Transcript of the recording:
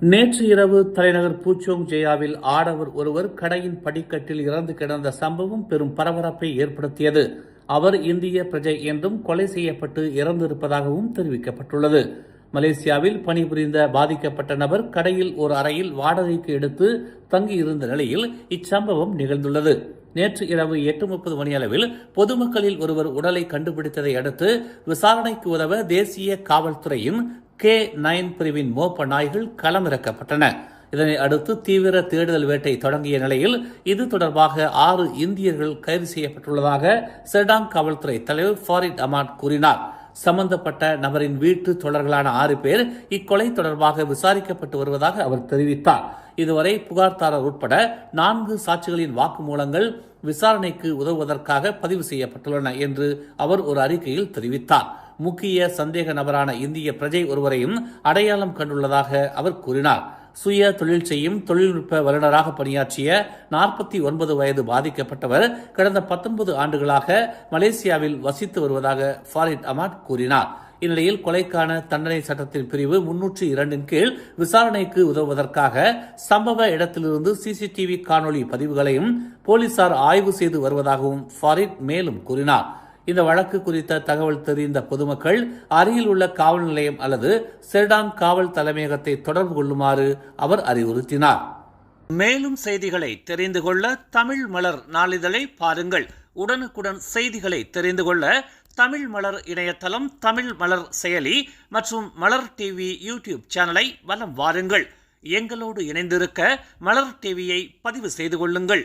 நேற்று இரவு தலைநகர் பூச்சோங் ஜெயாவில் ஆடவர் ஒருவர் கடையின் படிக்கட்டில் இறந்து கிடந்த சம்பவம் பெரும் பரபரப்பை ஏற்படுத்தியது. அவர் இந்திய பிரஜை என்றும் கொலை செய்யப்பட்டு இறந்திருப்பதாகவும் தெரிவிக்கப்பட்டுள்ளது. மலேசியாவில் பணிபுரிந்த பாதிக்கப்பட்ட நபர் கடையில் ஒரு அறையில் வாடகைக்கு எடுத்து தங்கியிருந்த நிலையில் இச்சம்பவம் நிகழ்ந்துள்ளது. நேற்று இரவு எட்டு முப்பது மணியளவில் பொதுமக்களில் ஒருவர் உடலை கண்டுபிடித்ததை அடுத்து விசாரணைக்கு உதவ தேசிய காவல்துறையின் கே நைன் பிரிவின் மோப்ப நாய்கள் களமிறக்கப்பட்டன. இதனை அடுத்து தீவிர தேடுதல் வேட்டை தொடங்கிய நிலையில் இது தொடர்பாக ஆறு இந்தியர்கள் கைது செய்யப்பட்டுள்ளதாக செடாங் காவல்துறை தலைவர் ஃபாரிட் அமாட் கூறினார். சம்பந்தப்பட்ட நபரின் வீட்டு தொடர்களான ஆறு பேர் இக்கொலை தொடர்பாக விசாரிக்கப்பட்டு வருவதாக அவர் தெரிவித்தார். இதுவரை புகார்தாரர் உட்பட நான்கு சாட்சிகளின் வாக்குமூலங்கள் விசாரணைக்கு உதவுவதற்காக பதிவு செய்யப்பட்டுள்ளன என்று அவர் ஒரு அறிக்கையில் தெரிவித்தார். முக்கிய சந்தேக நபரான இந்திய பிரஜை ஒருவரையும் அடையாளம் கண்டுள்ளதாக அவர் கூறினார். சுய தொழில் செய்யும் தொழில்நுட்ப வல்லுநராக பணியாற்றிய நாற்பத்தி ஒன்பது வயது பாதிக்கப்பட்டவர் கடந்த பத்தொன்பது ஆண்டுகளாக மலேசியாவில் வசித்து வருவதாக ஃபாரிட் அமாட் கூறினார். இந்நிலையில் கொலைக்கான தண்டனை சட்டத்தின் பிரிவு முன்னூற்று இரண்டின் கீழ் விசாரணைக்கு உதவுவதற்காக சம்பவ இடத்திலிருந்து சிசிடிவி காணொளி பதிவுகளையும் போலீசார் ஆய்வு செய்து வருவதாகவும் ஃபாரிட் மேலும் கூறினார். இந்த வழக்கு குறித்த தகவல் தெரிந்த பொதுமக்கள் அருகில் உள்ள காவல் நிலையம் அல்லது செர்டான் காவல் தலைமையகத்தை தொடர்பு கொள்ளுமாறு அவர் அறிவுறுத்தினார். மேலும் செய்திகளை தெரிந்து கொள்ள தமிழ் மலர் நாளிதழை பாருங்கள். உடனுக்குடன் செய்திகளை தெரிந்து கொள்ள தமிழ் மலர் இணையதளம் தமிழ் மலர் செயலி மற்றும் மலர் டிவி யூடியூப் சேனலை வலம் வாருங்கள். எங்களோடு இணைந்திருக்க மலர் டிவியை பதிவு செய்து கொள்ளுங்கள்.